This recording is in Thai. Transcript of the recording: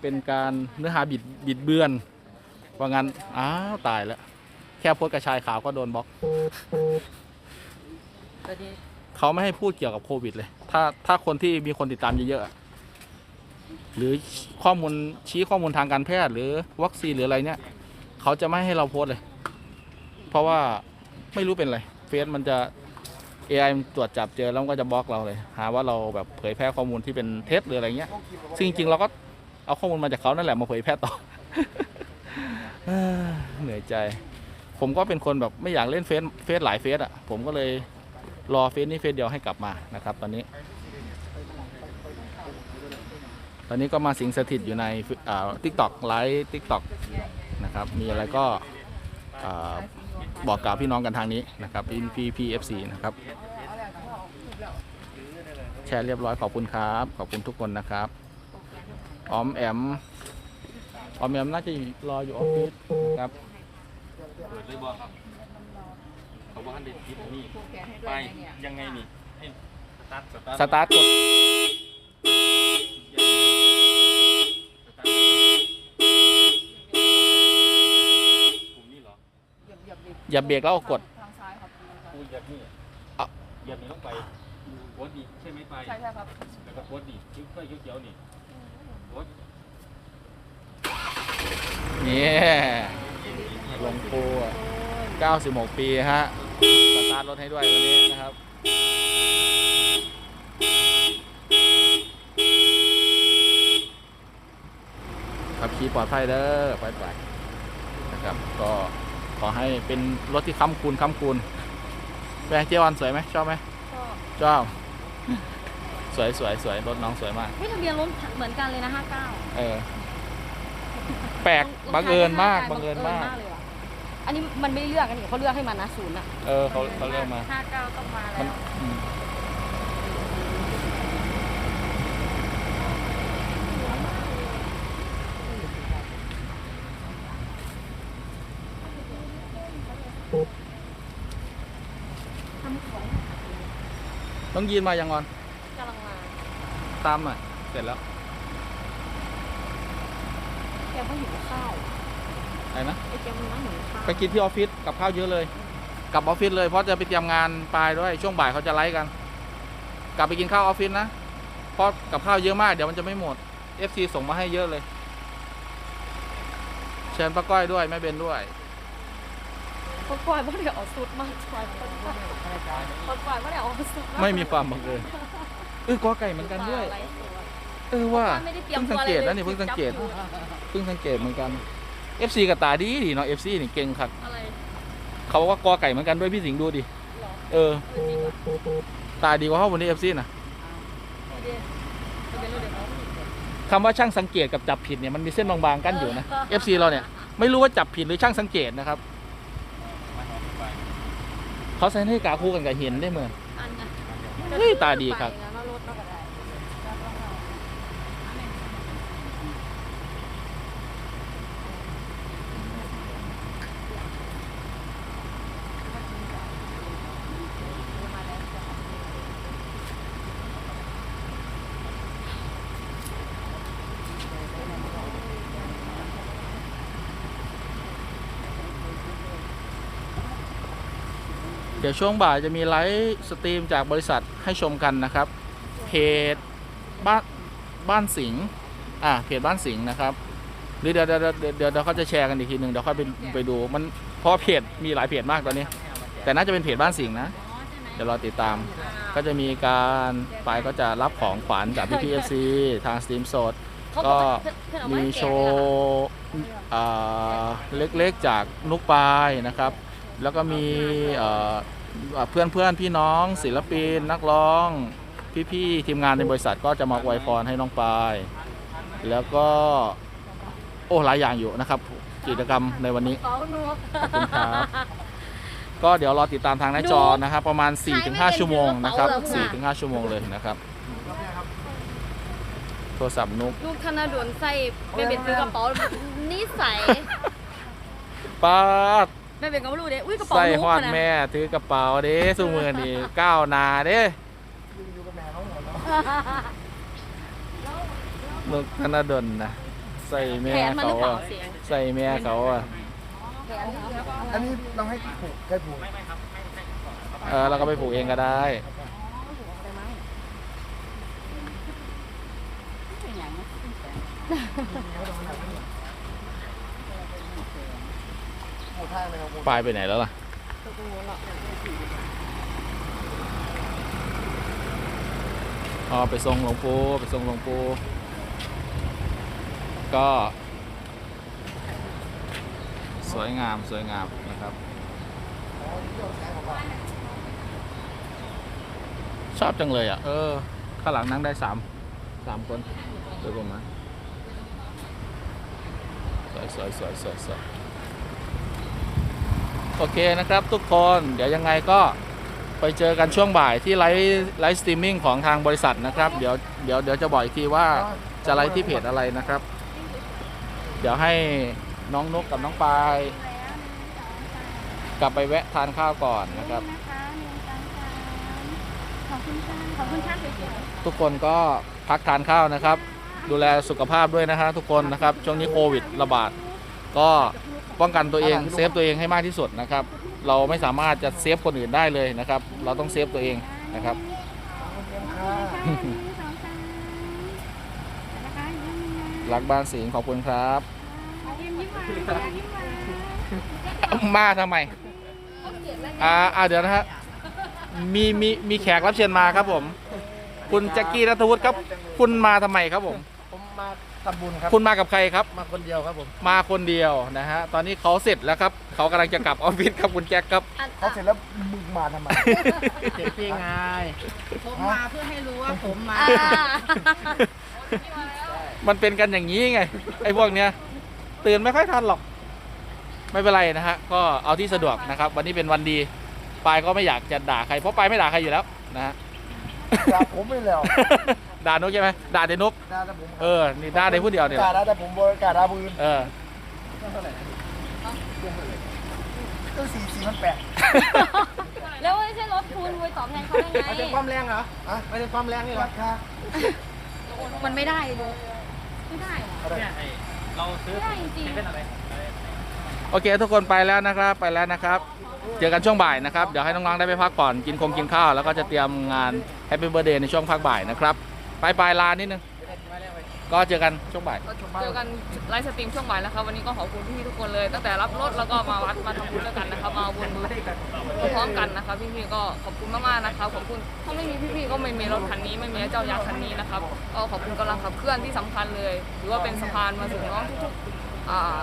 เป็นการเนื้อหาบิดบิดเบือน ว่างั้น อ้าวตายแล้ว แค่โพสต์กระชายขาวก็โดนบล็อกเขาไม่ให้พูดเกี่ยวกับโควิดเลย ถ้าถ้าคนที่มีคนติดตามเยอะๆอะหรือข้อมูลชี้ข้อมูลทางการแพทย์หรือวัคซีนหรืออะไรเนี่ย เขาจะไม่ให้เราโพสต์เลย เพราะว่าไม่รู้เป็นไร เฟซมันจะ AI มันตรวจจับเจอแล้วมันก็จะบล็อกเราเลย หาว่าเราแบบเผยแพร่ข้อมูลที่เป็นเท็จหรืออะไรเงี้ย ซึ่งจริงๆเราก็ เอาข้อมูลมาจากเขานั่นแหละมาเผยแพร่ต่อเหนื่อยใจ ผมก็เป็นคนแบบไม่อยากเล่นเฟซเฟซหลายเฟซอะ ผมก็เลยรอเฟซนี้เฟซเดียวให้กลับมานะครับ ตอนนี้ ตอนนี้ก็มาสิงสถิตอยู่ในทิกตอกไลฟ์ทิกตอกนะครับ มีอะไรก็อ่าบอกกล่าวพี่น้องกันทางนี้นะครับพีพีพีเอฟซีนะครับ แชร์เรียบร้อยขอบคุณครับ ขอบคุณทุกคนนะครับ ออมแอมออมแอมน่าจะรออยู่ออฟฟิศนะครับเปิดเลยบอกครับเขาบอกให้เด็ดทิปนี่ไปยังไงนี่ให้สตาร์ทสตาร์ทสตาร์ทกดสตาร์ทปุ่มนี่เหรออย่าเบรกแล้วกดทางซ้ายครับกูเหยียบนี่อะเหยียบนี่ต้องไปโคตรดีใช่ไหมไปใช่ใช่ครับแล้วก็โคตรดีชิ้นเพื่อเขียวๆนี่ โคตรนี่หลวงปู่อะ96 ปีฮะ สตาร์ทรถให้ด้วยวันนี้นะครับขับขี่ปลอดภัยเด้อไปไปนะครับ ก็ขอให้เป็นรถที่ค้ำคูณค้ำคูณแม่เจวันสวยไหมชอบไหมก็ชอบ สวยสวยสวยรถน้องสวยมาก ไม่ทะเบียนรถเหมือนกันเลยนะ59เออ แปลกบังเอิญมากบังเอิญมากเลยอะอันนี้มันไม่ได้เลือกอันนี้เขาเลือกให้มันนะศูนย์อะเออเขาเขาเลือกมา59ต้องมามัแล้นวอืมต้องยีนมายังงอนกำลังมา ตามหน่อยเสร็จแล้วแกก็หิวข้าวอะไรนะ ไอ้แกมันนั่งหิวข้าวไปกินที่ออฟฟิศกับข้าวเยอะเลย กลับออฟฟิศเลยเพราะจะไปเตรียมงานปลายด้วยช่วงบ่ายเขาจะไลฟ์กัน กลับไปกินข้าวออฟฟิศนะเพราะกับข้าวเยอะมากเดี๋ยวมันจะไม่หมด FC ส่งมาให้เยอะเลย เชิญป้าก้อยด้วยแม่เบนด้วย คนปล่อยว่าเดี๋ยวเอาสุดมากปล่อยคนปล่อยคนปล่อยว่าเดี๋ยวเอาสุดมากไม่มีความบังเอิญ เออกอไก่เหมือนกันด้วยอะไรสวยเออว่า ไม่ได้เตรียมเพิ่งตัสัวงอะไรเกตเลยนะนี่เพิ่งสังเกต จับอยู่เพิ่งสังเกตเหมือนกัน FC กับตาดีดีเนาะ FC นี่เก่งครับอะไรเขาบอกว่ากอไก่เหมือนกันด้วยพี่สิงห์ดูดิหรอเออจริงเหรอตาดีกว่าเขาวันนี้ FC นะไม่ได้ทะเบียนรถเดี๋ยวเขาคำว่าช่างสังเกตกับจับผิดเนี่ยมันมีเส้นบางๆกั้นอยู่นะ FC เราเนี่ยไม่รู้ว่าจับผิดหรือช่างสังเกตนะครับเขาใส่ให้กาคู่กันกับเห็นได้เหมือน อันน่ะเฮ้ยตาดีครับ ไปนะรถเราก็ได้ เดี๋ยวช่วงบ่ายจะมีไลฟ์สตรีมจากบริษัทให้ชมกันนะครับ เพจบ้านบ้านสิงห์อ่าเพจบ้านสิงห์นะครับหรือเดี๋ยวเดี๋ยวเดี๋ยวเดี๋ยวเขาจะแชร์กันอีกทีหนึ่งเดี๋ยวค่อยไปไปดูมันเพราะเพจมีหลายเพจมากตอนนี้ แต่น่าจะเป็นเพจบ้านสิงห์นะเดี๋ยวรอติดตาม ก็จะมีการไปก็จะรับของขวัญจากพี่พีเอฟซีทางสตรีมสดก็มีโชว์เล็กๆจากนุกปายนะครับ แล้วก็มี เอ่อเพื่อนเพื่อนๆพี่น้องศิลปินนักร้อง พี่ๆทีมงานในบริษัทก็จะมาอวยพรให้น้องปายแล้วก็โอ้หลายอย่างอยู่นะครับกิจกรรมในวันนี้เขาหนวกขอบคุณครับก็เดี๋ยวรอติดตามทางหน้าจอนะครับประมาณ 4-5 ชั่วโมงนะครับ 4-5 ชั่วโมงเลยนะครับ โทรศัพท์นุกลูกธนาดวนใส่ไม่เป็นซื้อกระเป๋านิสัยป้า ดไม่เป็นก็ไม่รู้เด้อุ้ยกระเป๋าใส่นุ๊กฮอดอะนะแม่ถือกระเป๋าเด้สู้มือนี่ก้าวหนาเด้นุกธนดลนะใส่แม่แขนมันหรืเขาอเปล่าอะเสียงใส่แม่เขาอะแขนเหรออันนี้เราให้ผูกใครผูกเออเราก็ไปผูกเองก็ได้ ผูกท่าไหมครับปลายไปไหนแล้วล่ะอ๋อไปทรงหลวงปู่ไปทรงหลวงปู่ก็ สวยงามสวยงามนะครับ ชอบจังเลยอะ เออ ข้างหลังนั่งได้สามสามคนโดยประมาณสวยสวยสวยสวยสวย โอเคนะครับทุกคนเดี๋ยวยังไงก็ไปเจอกันช่วงบ่ายที่ไลฟ์ไลฟ์สตรีมมิ่งของทางบริษัทนะครับเดี๋ยวเดี๋ยวเดี๋ยวจะบอกอีกทีว่าจะไลฟ์ที่เพจอะไรนะครับ เดี๋ยวให้น้องนกกับน้องปายกลับไปแวะทานข้าวก่อนนะครับขอบคุณค่ะขอบคุณค่ะสวยทุกคนก็พักทานข้าวนะครับ ดูแลสุขภาพด้วยนะฮะทุกคนนะครับ ช่วงนี้โควิดระบาดก็ ป้องกันตัวเองเซฟตัวเองให้มากที่สุดนะครับ เราไม่สามารถจะเซฟคนอื่นได้เลยนะครับ เราต้องเซฟตัวเองนะครับรักบ้านสิงห์ขอบคุณครับมาทำไมอ่าอ่าเดี๋ยวนะฮะมีมีมีแขกรับเชิญมาครับผม คุณแจ็คกี้นัทวุฒิครับ คุณมาทำไมครับผมผมมา ทำบุญครับคุณมากับใครครับ มาคนเดียวครับผมมาคนเดียวนะฮะตอนนี้เขาเสร็จแล้วครับเขากำลังจะกลับออฟฟิศครับคุณแจ็คครับ เขาเสร็จแล้วมึงมาทำไมเจ็บปีไงผมมาเพื่อให้รู้ว่าผมมาอ่ามันเป็นกันอย่างนี้ไงไอ้พวกเนี้ยตื่นไม่ค่อยทันหรอก ไม่เป็นไรนะฮะก็เอาที่สะดวกนะครับ วันนี้เป็นวันดีปายก็ไม่อยากจะด่าใครเพราะปายไม่ด่าใครอยู่แล้วนะฮะด่าผมไม่แล้ว ด่านกใช่ไหมด่าแต่นกด่าแต่ผมเออนี่ด่าในผู้เดียวเนี่ยด่าแต่ผมบริการด่าปืนเออก็สี่สี่พันแปดแล้วไม่ใช่รถคุณไปตอบแทนเขาได้ไม่ไงใช่ความแรงเหรออะไม่ใช่ความแรงนี่เหรอราคามันไม่ได้เลยไม่ได้เหรออะไรเนี่ยไอ้เราซื้อไม่ได้จริงเส้นอะไรโอเค ทุกคนไปแล้วนะครับไปแล้วนะครับ เจอกันช่วงบ่ายนะครับ เดี๋ยวให้น้องๆได้ไปพักผ่อนกินคงกินข้าว แล้วก็จะเตรียมงานแฮปปี้เบ t ร์ a เดย์ในช่วงพักบ่ายนะครับ ไปปลายลานนิดนึง ก็เจอกันช่วงบ่าย เจอกันไลฟ์สตรีมช่วงบ่ายแล้วครับวันนี้ก็ขอบคุณพี่ๆทุกคนเลย ตั้งแต่รับรถแล้วก็มาวัดมาทำบุญด้วยกันนะครับ มาบุญพร้อมกันนะครับพี่ๆก็ขอบคุณมากๆนะครับขอบคุณถ้าไม่มีพี่ๆก็ไม่มีรถคันนี้ ไม่มีเจ้ายักษ์คันนี้นะครับก็ขอบคุณกำลังขับเคลื่อนที่สำคัญเลยถือว่าเป็นสะพานมาสู่น้องทุกๆอ่า